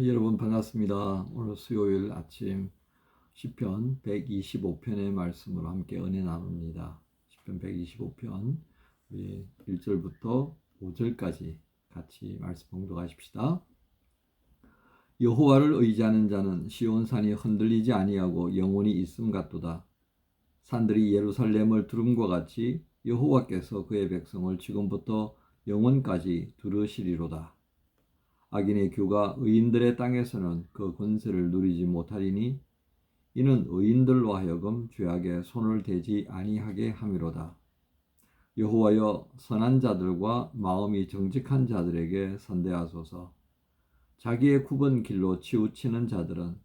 여러분 반갑습니다. 오늘 수요일 아침 시편 125편의 말씀으로 함께 은혜 나눕니다. 시편 125편 우리 1절부터 5절까지 같이 말씀 봉독하십시다. 여호와를 의지하는 자는 시온 산이 흔들리지 아니하고 영원히 있음 같도다. 산들이 예루살렘을 두름과 같이 여호와께서 그의 백성을 지금부터 영원까지 두르시리로다. 악인의 교가 의인들의 땅에서는 그 권세를 누리지 못하리니 이는 의인들로 하여금 죄악에 손을 대지 아니하게 함이로다. 여호와여 선한 자들과 마음이 정직한 자들에게 선대하소서. 자기의 굽은 길로 치우치는 자들은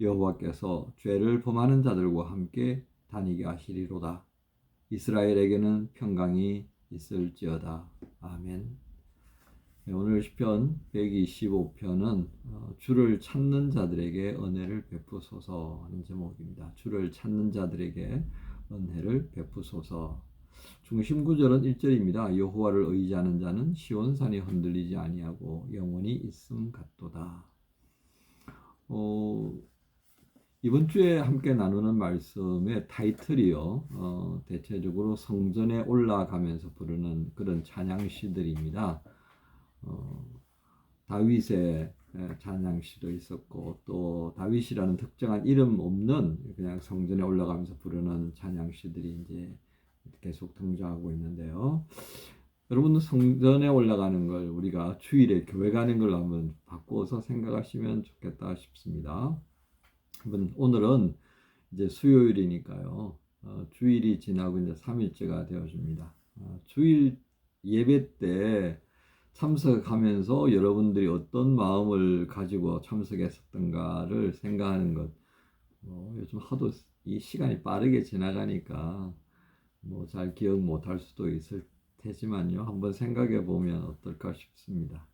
여호와께서 죄를 범하는 자들과 함께 다니게 하시리로다. 이스라엘에게는 평강이 있을지어다. 아멘. 네, 오늘 시편 125편은 어, 주를 찾는 자들에게 은혜를 베푸소서 하는 제목입니다. 주를 찾는 자들에게 은혜를 베푸소서. 중심 구절은 1절입니다. 여호와를 의지하는 자는 시온산이 흔들리지 아니하고 영원히 있음 같도다. 어, 이번 주에 함께 나누는 말씀의 타이틀이요. 어, 대체적으로 성전에 올라가면서 부르는 그런 찬양시들입니다. 어, 다윗의 찬양시도 있었고 또 다윗이라는 특정한 이름 없는 그냥 성전에 올라가면서 부르는 찬양시들이 이제 계속 등장하고 있는데요. 여러분 성전에 올라가는 걸 우리가 주일에 교회 가는 걸 한번 바꿔서 생각하시면 좋겠다 싶습니다. 오늘은 이제 수요일이니까요. 어, 주일이 지나고 이제 3일째가 되어줍니다. 어, 주일 예배 때 참석하면서 여러분들이 어떤 마음을 가지고 참석했었던가를 생각하는 것. 뭐 요즘 하도 이 시간이 빠르게 지나가니까 뭐 잘 기억 못할 수도 있을 테지만요. 한번 생각해 보면 어떨까 싶습니다.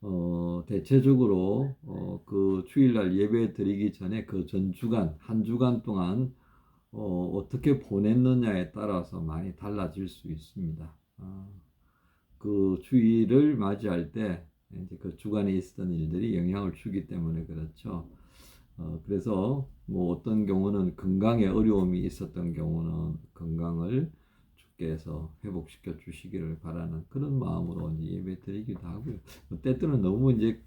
어, 대체적으로 어, 그 주일날 예배 드리기 전에 그 전 주간 한 주간 동안 어, 어떻게 보냈느냐에 따라서 많이 달라질 수 있습니다. 아. 그 주일을 맞이할 때 이제 그 주간에 있었던 일들이 영향을 주기 때문에 그렇죠. 어, 그래서 뭐 어떤 경우는 건강에 어려움이 있었던 경우는 건강을 주께서 회복시켜 주시기를 바라는 그런 마음으로 예배 드리기도 하고요. 뭐 때때는 너무 이제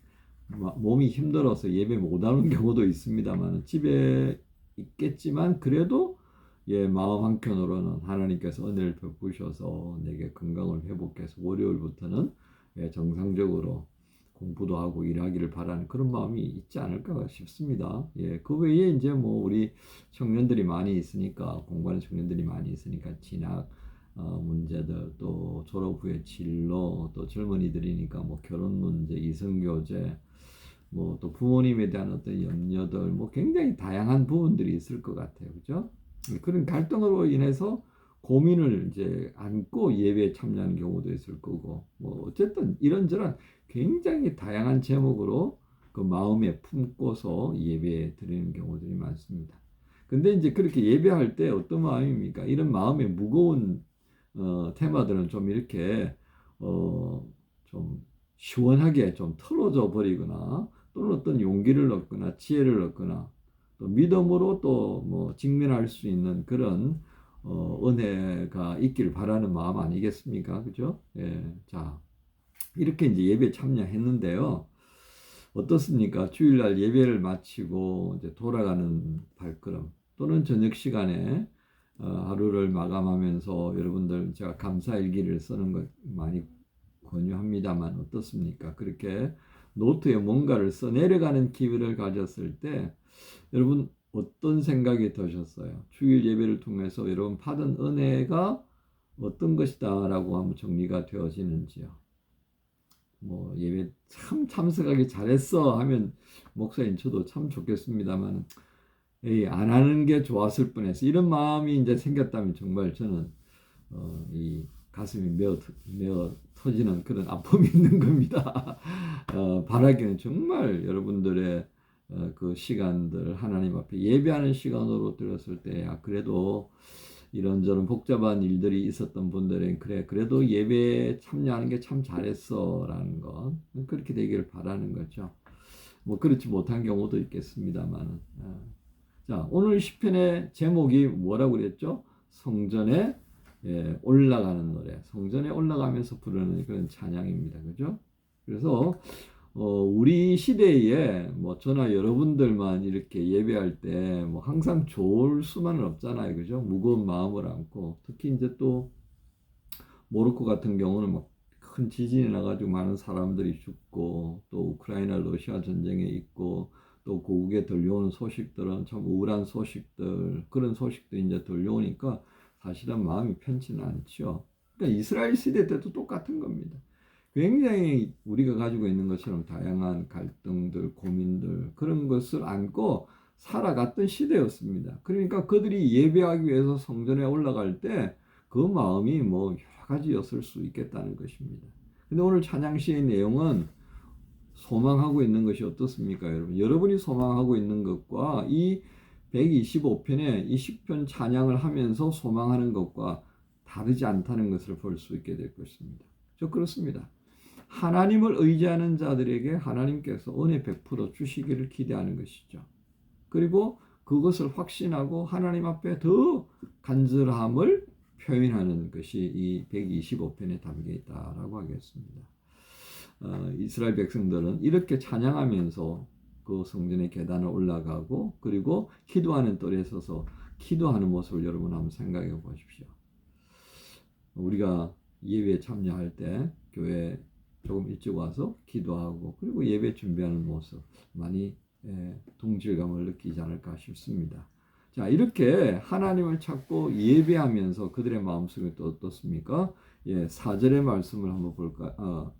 몸이 힘들어서 예배 못 하는 경우도 있습니다만 집에 있겠지만 그래도 예, 마음 한켠으로는 하나님께서 은혜를 베푸셔서 내게 건강을 회복해서 월요일부터는 예, 정상적으로 공부도 하고 일하기를 바라는 그런 마음이 있지 않을까 싶습니다. 예, 그 외에 이제 뭐 우리 청년들이 많이 있으니까 공부하는 청년들이 많이 있으니까 진학 어, 문제들 또 졸업 후에 진로 또 젊은이들이니까 뭐 결혼 문제, 이성 교제 뭐 또 부모님에 대한 어떤 염려들 뭐 굉장히 다양한 부분들이 있을 것 같아요. 그죠? 그런 갈등으로 인해서 고민을 이제 안고 예배에 참여하는 경우도 있을 거고 뭐 어쨌든 이런저런 굉장히 다양한 제목으로 그 마음에 품고서 예배 드리는 경우들이 많습니다. 근데 이제 그렇게 예배할 때 어떤 마음입니까? 이런 마음의 무거운 어, 테마들은 좀 이렇게 어, 좀 시원하게 좀 털어져 버리거나 또는 어떤 용기를 얻거나 지혜를 얻거나 또 믿음으로 또 뭐 직면할 수 있는 그런 어, 은혜가 있기를 바라는 마음 아니겠습니까? 그죠? 예. 자, 이렇게 이제 예배 참여했는데요. 어떻습니까? 주일날 예배를 마치고 이제 돌아가는 발걸음 또는 저녁 시간에 어, 하루를 마감하면서 여러분들 제가 감사 일기를 쓰는 것 많이 권유합니다만 어떻습니까? 그렇게 노트에 뭔가를 써 내려가는 기회를 가졌을 때 여러분 어떤 생각이 드셨어요? 주일 예배를 통해서 여러분 받은 은혜가 어떤 것이다라고 한번 정리가 되어지는지요. 뭐 예배 참 참석하기 잘했어 하면 목사님 저도 참 좋겠습니다만 에이 안 하는 게 좋았을 뻔해서 이런 마음이 이제 생겼다면 정말 저는 어, 이 가슴이 메어, 메어 터지는 그런 아픔이 있는 겁니다. 어, 바라기는 정말 여러분들의 어, 그 시간들 하나님 앞에 예배하는 시간으로 들었을 때 아, 그래도 이런저런 복잡한 일들이 있었던 분들은 그래 그래도 예배에 참여하는 게 참 잘했어라는 것 그렇게 되기를 바라는 거죠. 뭐 그렇지 못한 경우도 있겠습니다만은. 아. 자, 오늘 시편의 제목이 뭐라고 그랬죠? 성전에 예, 올라가는 노래. 성전에 올라가면서 부르는 그런 찬양입니다. 그죠? 그래서 어, 우리 시대에 뭐 저나 여러분들만 이렇게 예배할 때 뭐 항상 좋을 수만은 없잖아요. 그죠? 무거운 마음을 안고 특히 이제 또 모로코 같은 경우는 막 큰 지진이 나가지고 많은 사람들이 죽고 또 우크라이나 러시아 전쟁에 있고 또 고국에 들려오는 소식들은 참 우울한 소식들 그런 소식들이 이제 들려오니까 사실은 마음이 편치는 않죠. 그러니까 이스라엘 시대 때도 똑같은 겁니다. 굉장히 우리가 가지고 있는 것처럼 다양한 갈등들, 고민들 그런 것을 안고 살아갔던 시대였습니다. 그러니까 그들이 예배하기 위해서 성전에 올라갈 때 그 마음이 뭐 여러 가지였을 수 있겠다는 것입니다. 근데 오늘 찬양시의 내용은 소망하고 있는 것이 어떻습니까, 여러분? 여러분이 소망하고 있는 것과 이 125편의 이 시편 찬양을 하면서 소망하는 것과 다르지 않다는 것을 볼 수 있게 될 것입니다. 저 그렇습니다. 하나님을 의지하는 자들에게 하나님께서 은혜 100% 주시기를 기대하는 것이죠. 그리고 그것을 확신하고 하나님 앞에 더 간절함을 표현하는 것이 이 125편에 담겨 있다라고 하겠습니다. 어, 이스라엘 백성들은 이렇게 찬양하면서 그 성전의 계단을 올라가고 그리고 기도하는 뜰에 서서 기도하는 모습을 여러분 한번 생각해 보십시오. 우리가 예배에 참여할 때 교회 조금 일찍 와서 기도하고 그리고 예배 준비하는 모습 많이 예, 동질감을 느끼지 않을까 싶습니다. 자, 이렇게 하나님을 찾고 예배하면서 그들의 마음속에 또 어떻습니까? 예, 4절의 말씀을 한번 볼까? 어,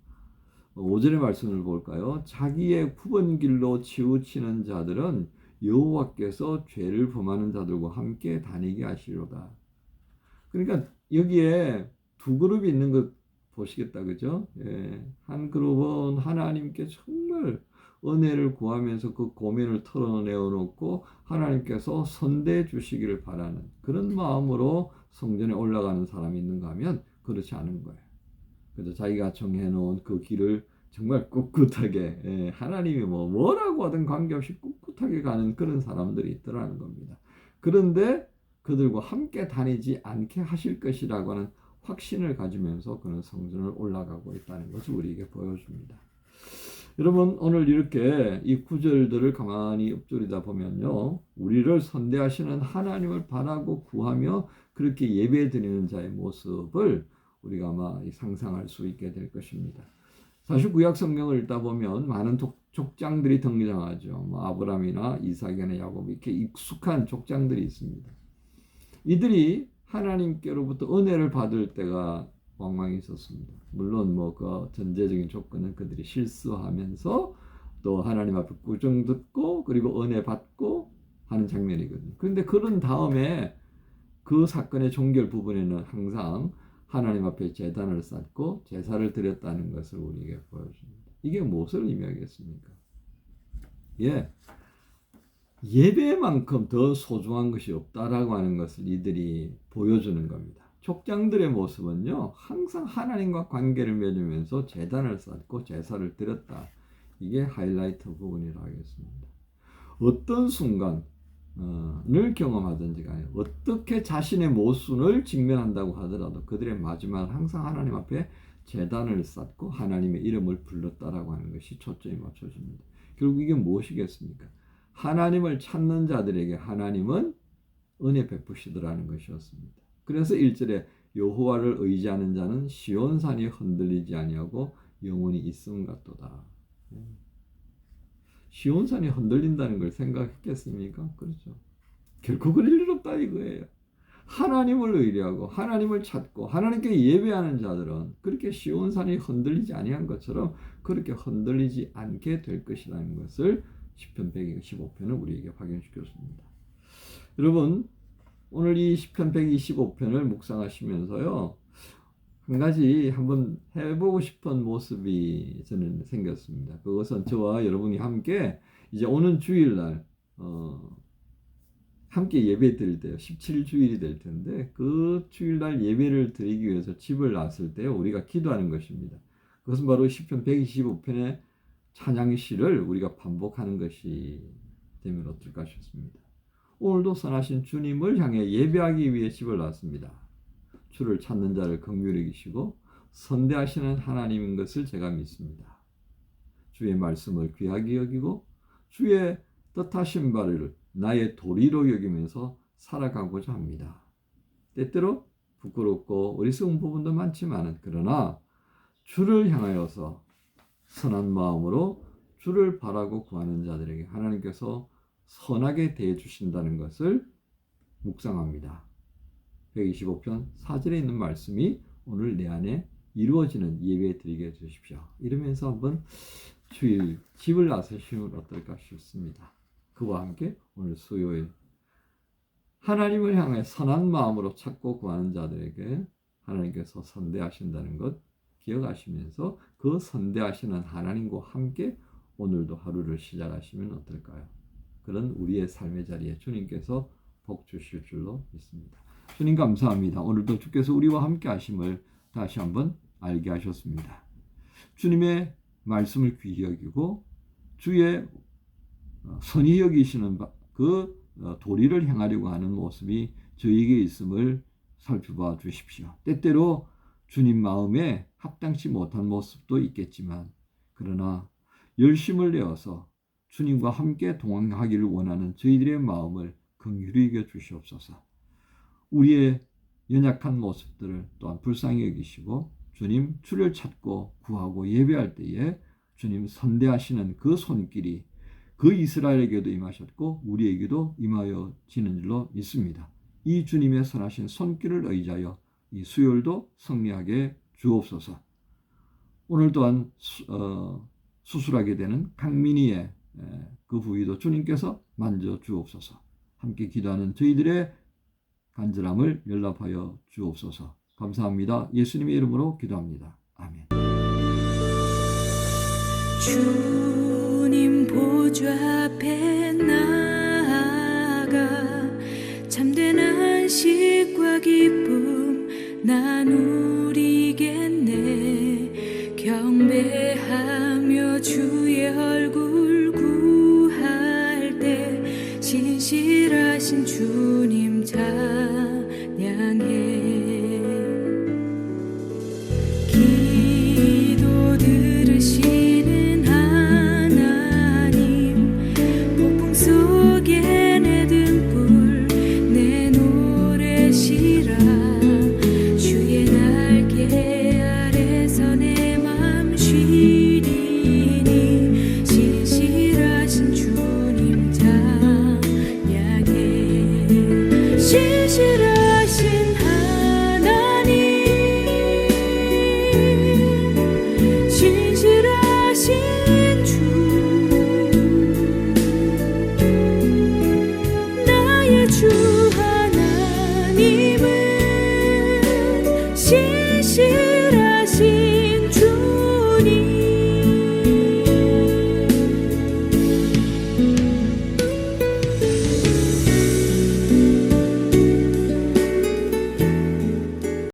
5절의 말씀을 볼까요? 자기의 굽은 길로 치우치는 자들은 여호와께서 죄를 범하는 자들과 함께 다니게 하시로다. 그러니까 여기에 두 그룹이 있는 것 보시겠다 그죠? 예, 한 그룹은 하나님께 정말 은혜를 구하면서 그 고민을 털어내어 놓고 하나님께서 선대해 주시기를 바라는 그런 마음으로 성전에 올라가는 사람이 있는가 하면 그렇지 않은 거예요. 그래서 자기가 정해 놓은 그 길을 정말 꿋꿋하게 예, 하나님이 뭐 뭐라고 하든 관계없이 꿋꿋하게 가는 그런 사람들이 있더라는 겁니다. 그런데 그들과 함께 다니지 않게 하실 것이라고 하는 확신을 가지면서 그는 성전을 올라가고 있다는 것을 우리에게 보여줍니다. 여러분 오늘 이렇게 이 구절들을 가만히 읊조리다 보면요 우리를 선대하시는 하나님을 바라고 구하며 그렇게 예배 드리는 자의 모습을 우리가 아마 상상할 수 있게 될 것입니다. 사실 구약 성경을 읽다 보면 많은 족장들이 등장하죠. 뭐 아브라함이나 이삭이나 야곱 이렇게 익숙한 족장들이 있습니다. 이들이 하나님께로부터 은혜를 받을 때가 왕왕 있었습니다. 물론 뭐 그 전제적인 조건은 그들이 실수하면서 또 하나님 앞에 꾸중 듣고 그리고 은혜 받고 하는 장면이거든요. 그런데 그런 다음에 그 사건의 종결 부분에는 항상 하나님 앞에 제단을 쌓고 제사를 드렸다는 것을 우리에게 보여줍니다. 이게 무엇을 의미하겠습니까? 예. 예배만큼 더 소중한 것이 없다라고 하는 것을 이들이 보여주는 겁니다. 족장들의 모습은요, 항상 하나님과 관계를 맺으면서 재단을 쌓고 제사를 드렸다. 이게 하이라이트 부분이라고 하겠습니다. 어떤 순간, 을 경험하든지 간에 어떻게 자신의 모순을 직면한다고 하더라도 그들의 마지막은 항상 하나님 앞에 재단을 쌓고 하나님의 이름을 불렀다라고 하는 것이 초점이 맞춰집니다. 결국 이게 무엇이겠습니까? 하나님을 찾는 자들에게 하나님은 은혜 베푸시더라는 것이었습니다. 그래서 1절에 여호와를 의지하는 자는 시온산이 흔들리지 아니하고 영원히 있음 같도다. 시온산이 흔들린다는 걸 생각했겠습니까? 그렇죠. 결코 그럴 일 없다 이거예요. 하나님을 의뢰하고 하나님을 찾고 하나님께 예배하는 자들은 그렇게 시온산이 흔들리지 아니한 것처럼 그렇게 흔들리지 않게 될 것이라는 것을 10편 125편은 우리에게 확인시켰습니다. 여러분 오늘 이 10편 125편을 묵상하시면서요. 한 가지 한번 해보고 싶은 모습이 저는 생겼습니다. 그것은 저와 여러분이 함께 이제 오는 주일날 어, 함께 예배 드릴 때요. 17주일이 될 텐데 그 주일날 예배를 드리기 위해서 집을 났을 때 우리가 기도하는 것입니다. 그것은 바로 10편 125편의 찬양시를 우리가 반복하는 것이 되면 어떨까 싶습니다. 오늘도 선하신 주님을 향해 예배하기 위해 집을 나왔습니다. 주를 찾는 자를 긍휼히 여기시고 선대하시는 하나님인 것을 제가 믿습니다. 주의 말씀을 귀하게 여기고 주의 뜻하신 바를 나의 도리로 여기면서 살아가고자 합니다. 때때로 부끄럽고 어리석은 부분도 많지만 그러나 주를 향하여서 선한 마음으로 주를 바라고 구하는 자들에게 하나님께서 선하게 대해 주신다는 것을 묵상합니다. 125편 4절에 있는 말씀이 오늘 내 안에 이루어지는 예배 드리게 해 주십시오. 이러면서 한번 주일 집을 나서시면 어떨까 싶습니다. 그와 함께 오늘 수요일 하나님을 향해 선한 마음으로 찾고 구하는 자들에게 하나님께서 선대하신다는 것 기억하시면서 그 선대하시는 하나님과 함께 오늘도 하루를 시작하시면 어떨까요? 그런 우리의 삶의 자리에 주님께서 복 주실 줄로 믿습니다. 주님 감사합니다. 오늘도 주께서 우리와 함께 하심을 다시 한번 알게 하셨습니다. 주님의 말씀을 귀히 여기고 주의 어, 선히 여기시는 바- 그 어, 도리를 행하려고 하는 모습이 저에게 있음을 살펴봐 주십시오. 때때로 주님 마음에 합당치 못한 모습도 있겠지만 그러나 열심을 내어서 주님과 함께 동행하기를 원하는 저희들의 마음을 긍휼히 여겨 주시옵소서. 우리의 연약한 모습들을 또한 불쌍히 여기시고 주님 주를 찾고 구하고 예배할 때에 주님 선대하시는 그 손길이 그 이스라엘에게도 임하셨고 우리에게도 임하여 지는 줄로 믿습니다. 이 주님의 선하신 손길을 의지하여 이 수요일도 승리하게 주옵소서. 오늘 또한 수, 어, 수술하게 되는 강민희의 에, 그 부위도 주님께서 만져 주옵소서. 함께 기도하는 저희들의 간절함을 연락하여 주옵소서. 감사합니다. 예수님의 이름으로 기도합니다. 아멘. 주님 보좌 앞에 나아가 참된 안식과 기쁨